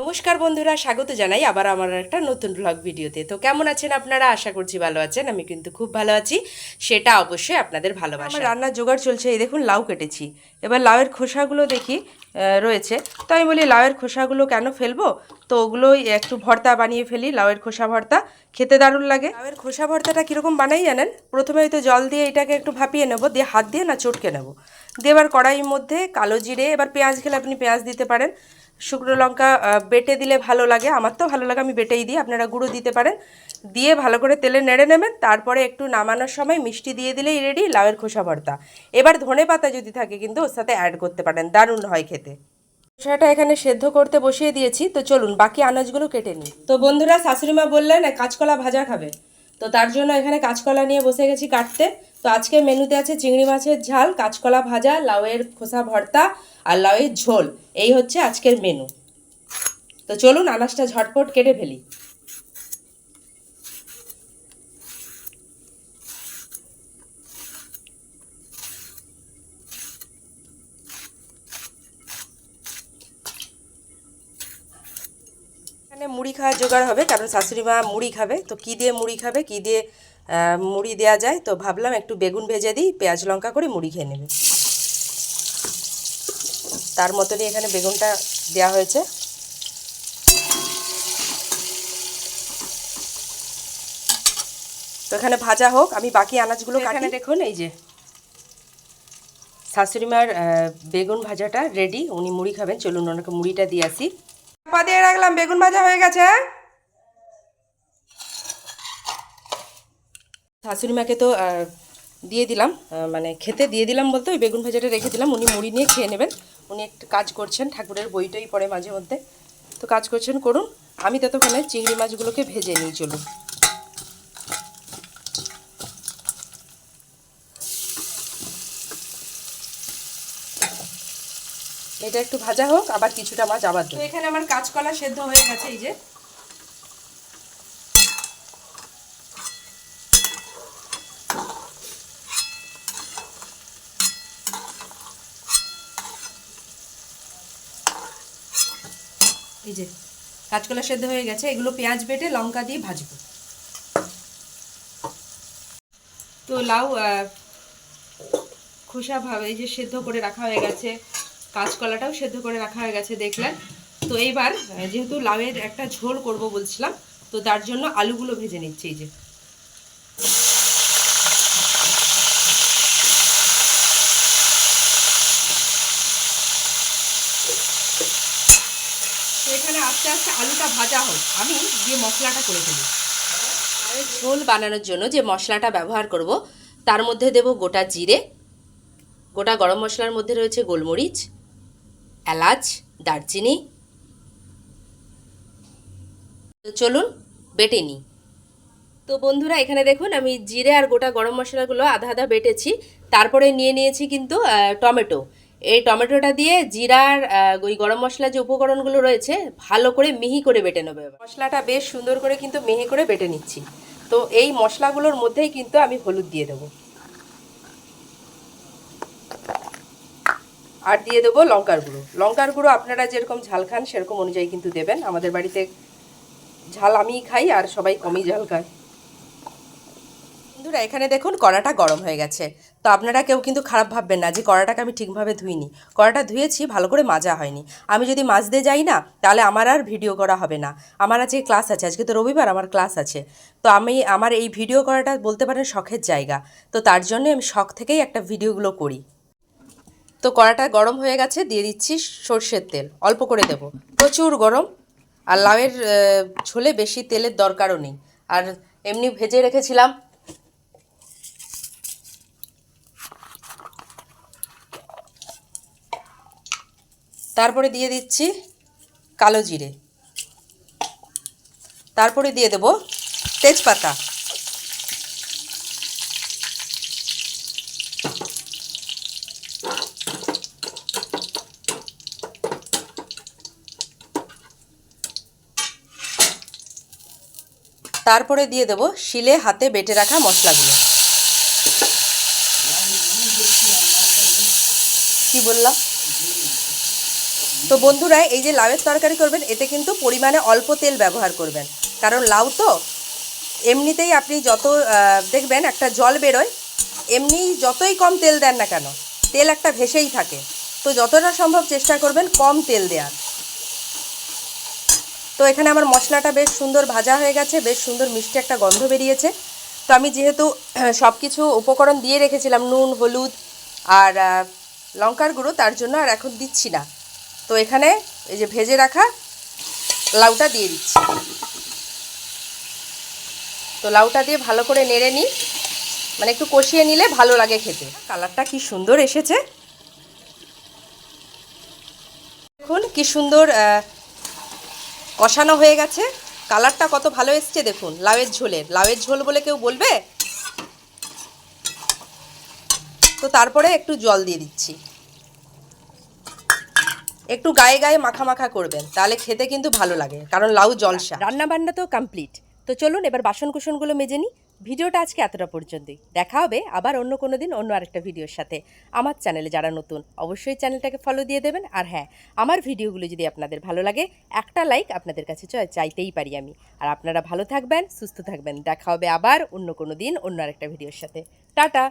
নমস্কার বন্ধুরা স্বাগত জানাই আবার আমার একটা নতুন ব্লগ ভিডিওতে। তো কেমন আছেন আপনারা? আশা করছি ভালো আছেন আমি কিন্তু খুব ভালো আছি। সেটা অবশ্যই আপনাদের ভালোবাসা। আমার রান্নার জোগাড় চলছে এই দেখুন লাউ কেটেছি। এবার লাউয়ের খোসাগুলো দেখি রয়েছে। তো আমি বলি লাউয়ের খোসাগুলো কেন ফেলব? তো ওগুলোই একটু ভর্তা বানিয়ে ফেলি লাউয়ের খোসা ভর্তা। খেতে দারুণ লাগে। লাউয়ের খোসা ভর্তাটা কীরকম বানাই জানেন? প্রথমে হয়তো জল দিয়ে এটাকে একটু ভাপিয়ে নেব দিয়ে হাত দিয়ে না চটকে নেব। দিয়ে এবার কড়াইয়ের মধ্যে কালো জিরে এবার পেঁয়াজ খেলে আপনি পেঁয়াজ দিতে পারেন। শুকনো লঙ্কা বেটে দিলে ভালো লাগে। আমার তো ভালো লাগে আমি বেটেই দিই। আপনারা গুঁড়ো দিতে পারেন। দিয়ে ভালো করে তেলে নেড়ে নেবেন। তারপরে একটু নামানোর সময় মিষ্টি দিয়ে দিলেই রেডি লাউয়ের খোসা ভর্তা। এবার ধনে পাতা যদি থাকে কিন্তু ওর সাথে অ্যাড করতে পারেন। দারুণ হয় খেতে। খোসাটা এখানে সেদ্ধ করতে বসিয়ে দিয়েছি। তো চলুন বাকি আনাজগুলো কেটে নিই। তো বন্ধুরা শাশুড়িমা বললেন "এ, কাঁচকলা ভাজা খাবে। তো তার জন্য এখানে কাঁচকলা নিয়ে বসে গেছি কাটতে। তো আজকে মেনুতে আছে চিংড়ি মাছের ঝাল, কাঁচকলা ভাজা, লাউয়ের খোসা ভর্তা আর লাউয়ের ঝোল। এই হচ্ছে আজকের মেনু। তো চলুন আনাজটা ঝটপট কেটে ফেলি। মুড়ি খাওয়ার জোগাড় হবে, কারণ শাশুড়ি মা মুড়ি খাবে। তো কি দিয়ে মুড়ি খাবে? কি দিয়ে মুড়ি দেওয়া যায় তো ভাবলাম একটু বেগুন ভেজে দিই পেঁয়াজ লঙ্কা করে মুড়ি খেয়ে নেবে। তার মতনই এখানে বেগুনটা দেওয়া হয়েছে। তো এখানে ভাজা হোক আমি বাকি আনাজগুলো এখানে দেখুন এই যে শাশুড়িমার বেগুন ভাজাটা রেডি উনি মুড়ি খাবেন। চলুন ওনাকে মুড়িটা দিয়ে আসি। পা দিয়ে রাখলাম বেগুন ভাজা হয়ে গেছে। শাশুড়ি মাকে তো দিয়ে দিলাম মানে খেতে দিয়ে দিলাম বলতে ওই বেগুন ভাজাটা রেখে দিলাম, উনি মুড়ি নিয়ে খেয়ে নেবেন। উনি একটু কাজ করছেন, ঠাকুরের বইটাই পড়ে মাঝে মধ্যে। তো কাজ করছেন, করুন, আমি ততক্ষণে চিংড়ি মাছগুলোকে ভেজে নিই, চলুন। এটা একটু ভাজা হোক, আবার কিছুটা মাছ আবার তো এখানে আমার কাঁচকলা সেদ্ধ হয়ে গেছে, এই যে। এই যে, কাঁচকলা সেদ্ধ হয়ে গেছে, এগুলো পেঁয়াজ বেটে লঙ্কা দিয়ে ভাজবো। তো লাউ খোসা ভাবে এই যে সেদ্ধ করে রাখা হয়ে গেছে, কাঁচকলাটাও সেদ্ধ করে রাখা হয়ে গেছে, দেখলেন? তো এইবার যেহেতু লাউয়ের একটা ঝোল করব বলছিলাম, তো তার জন্য আলুগুলো ভেজে নিচ্ছি, এই যে। এখানে আস্তে আস্তে আলুটা ভাজা হোক। আমি যে মশলাটা করে ফেলি। ঝোল বানানোর জন্য যে মশলাটা ব্যবহার করব, তার মধ্যে দেব গোটা জিরে, গোটা গরম মশলার মধ্যে রয়েছে গোলমরিচ, এলাচ, দারচিনি। তো চলুন বেটে নিই। তো বন্ধুরা, এখানে দেখুন আমি জিরে আর গোটা গরম মশলাগুলো আধা আধা বেটেছি। তারপরে নিয়ে নিয়েছি কিন্তু টমেটো। এই টমেটোটা দিয়ে জিরার ওই গরম মশলা যে উপকরণগুলো রয়েছে, ভালো করে মিহি করে বেটে নেবে মশলাটা বেশ সুন্দর করে কিন্তু মিহি করে বেটে নিচ্ছি। তো এই মশলাগুলোর মধ্যেই কিন্তু আমি হলুদ দিয়ে দেবো। আর দিয়ে দেবো লঙ্কার গুঁড়ো। লঙ্কার গুঁড়ো আপনারা যেরকম ঝাল খান, সেরকম অনুযায়ী কিন্তু দেবেন। আমাদের বাড়িতে ঝাল আমিই খাই আর সবাই কমই ঝাল খায়। বন্ধুরা, এখানে দেখুন কড়াটা গরম হয়ে গেছে। তো আপনারা কেউ কিন্তু খারাপ ভাববেন না যে কড়াটাকে আমি ঠিকভাবে ধুইনি। কড়াটা ধুয়েছি, ভালো করে মাজা হয়নি। আমি যদি মাজতে যাই না, তাহলে আমার আর ভিডিও করা হবে না। আমার আজকে ক্লাস আছে, আজকে তো রবিবার আমার ক্লাস আছে। তো আমি, আমার এই ভিডিও করাটা বলতে পারেন শখের জায়গা। তো তার জন্য আমি শখ থেকেই একটা ভিডিওগুলো করি। তো কড়াটা গরম হয়ে গেছে, দিয়ে দিচ্ছি সর্ষের তেল। অল্প করে দেব। প্রচুর গরম। আর লাউয়ের ঝোলে বেশি তেলের দরকারও নেই। আর এমনি ভেজে রেখেছিলাম তারপরে দিয়ে দিচ্ছি কালো জিরে। তারপরে দিয়ে দেব তেজপাতা। তারপরে দিয়ে দেব শিলে হাতে বেটে রাখা মশলাগুলো। কি বললাম তো বন্ধুরা, এই যে লাউয়ের তরকারি করবেন, এতে কিন্তু পরিমাণে অল্প তেল ব্যবহার করবেন। কারণ লাউ তো এমনিতেই আপনি যত দেখবেন একটা জল বেরোয়, এমনি যতই কম তেল দেন না কেন, তেল একটা ভেসেই থাকে। তো যতটা সম্ভব চেষ্টা করবেন কম তেল দেওয়ার। তো এখানে আমার মশলাটা বেশ সুন্দর ভাজা হয়ে গেছে, বেশ সুন্দর মিষ্টি একটা গন্ধ বেরিয়েছে। তো আমি যেহেতু সব কিছু উপকরণ দিয়ে রেখেছিলাম, নুন, হলুদ আর লঙ্কার গুঁড়ো, তার জন্য আর এখন দিচ্ছি না। তো এখানে এই যে ভেজে রাখা লাউটা দিয়ে দিচ্ছি। তো লাউটা দিয়ে ভালো করে নেড়ে নিই। মানে একটু কষিয়ে নিলে ভালো লাগে খেতে। কালারটা কি সুন্দর এসেছে। দেখুন কি সুন্দর কষানো হয়ে গেছে। কালারটা কত ভালো এসছে দেখুন, লাউয়ের ঝোলের লাউয়ের ঝোল বলে কেউ বলবে? তো তারপরে একটু জল দিয়ে দিচ্ছি। একটু গায়ে গায়ে মাখা মাখা করবেন, তাহলে খেতে কিন্তু ভালো লাগে, কারণ লাউ জলসা। রান্না বান্না তো কমপ্লিট তো চলুন এবার বাসন কুসনগুলো মেজে নিই। ভিডিওটা আজকে এতটা পর্যন্তই। দেখা হবে আবার অন্য কোনো দিন অন্য আরেকটা ভিডিওর সাথে। আমার চ্যানেলে যারা নতুন, অবশ্যই চ্যানেলটাকে ফলো দিয়ে দেবেন। আর হ্যাঁ আমার ভিডিওগুলো যদি আপনাদের ভালো লাগে, একটা লাইক আপনাদের কাছে চাইতেই পারি আমি। আর আপনারা ভালো থাকবেন, সুস্থ থাকবেন। দেখা হবে আবার অন্য কোনো দিন, অন্য আরেকটা ভিডিওর সাথে। টাটা!